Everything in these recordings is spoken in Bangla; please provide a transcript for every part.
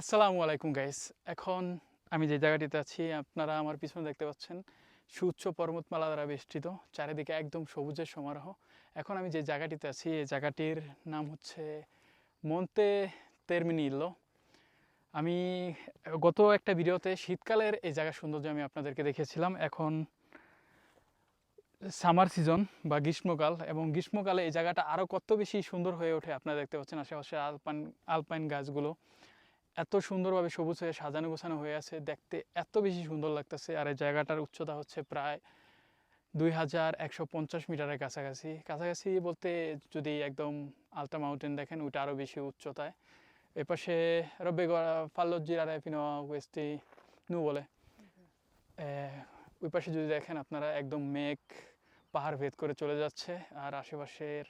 আসসালামু আলাইকুম গাইস এখন আমি যে জায়গাটিতে আছি, আপনারা আমার পিছনে দেখতে পাচ্ছেন সুউচ্চ পর্বতমালা দ্বারা বেষ্টিত, চারিদিকে একদম সবুজের সমারোহ। এখন আমি যে জায়গাটিতে আছি, এই জায়গাটির নাম হচ্ছে মন্তে তেরমিনিল্লো। আমি গত একটা ভিডিওতে শীতকালের এই জায়গার সৌন্দর্য আমি আপনাদেরকে দেখেছিলাম এখন সামার সিজন বা গ্রীষ্মকাল এবং গ্রীষ্মকালে এই জায়গাটা আরও কত বেশি সুন্দর হয়ে ওঠে আপনারা দেখতে পাচ্ছেন আশেপাশে আলপাইন আলপাইন গাছগুলো। এত সুন্দরভাবে সবুজ হয়ে সাজানো গোছানো হয়ে আছে, দেখতে এত বেশি সুন্দর লাগতেছে। আর এই জায়গাটার উচ্চতা হচ্ছে প্রায় দুই হাজার একশো পঞ্চাশ মিটারের কাছাকাছি। কাছাকাছি বলতে যদি একদম আলটা মাউন্টেন দেখেন, ওইটা আরও বেশি উচ্চতায়। এপাশে রব্বে ফাল্লজিরারে পিনো ওয়েস্টি নু বলে। ওই পাশে যদি দেখেন আপনারা, একদম মেঘ, পাহাড় ভেদ করে চলে যাচ্ছে। আর আশেপাশের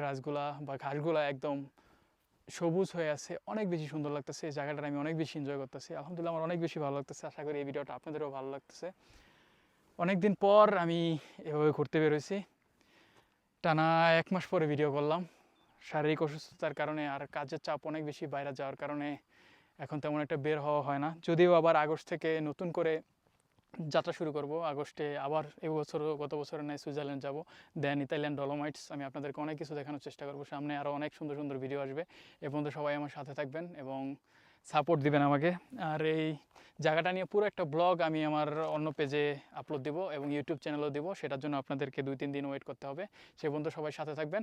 গাছগুলা বা ঘাসগুলা একদম সবুজ হয়ে আছে, অনেক বেশি সুন্দর লাগতেছে। এই জায়গাটা আমি অনেক বেশি এনজয় করতেছি। আলহামদুলিল্লাহ আমার অনেক বেশি ভালো লাগতেছে। আশা করি এই ভিডিওটা আপনাদেরও ভালো লাগতেছে। অনেক দিন পর আমি এভাবে ঘুরতে বেরোইছি। টানা এক মাস পরে ভিডিও করলাম। শারীরিক অসুস্থতার কারণে আর কাজের চাপ অনেক বেশি বাইরে যাওয়ার কারণে এখন তেমন একটা বের হওয়া হয় না। যদিও আবার আগস্ট থেকে নতুন করে যাত্রা শুরু করব। আগস্টে আবার এই বছরও গত বছরের নাই সুইজারল্যান্ড যাব। দেন ইতালিয়ান ডলোমাইটস, আমি আপনাদেরকে অনেক কিছু দেখানোর চেষ্টা করব। সামনে আরও অনেক সুন্দর সুন্দর ভিডিও আসবে। এ পর্যন্ত সবাই আমার সাথে থাকবেন এবং সাপোর্ট দিবেন আমাকে। আর এই জায়গাটা নিয়ে পুরো একটা ব্লগ আমি আমার অন্য পেজে আপলোড দিব এবং ইউটিউব চ্যানেলও দিব। সেটার জন্য আপনাদেরকে দুই, তিন দিন ওয়েট করতে হবে। সে পর্যন্ত সবাই সাথে থাকবেন।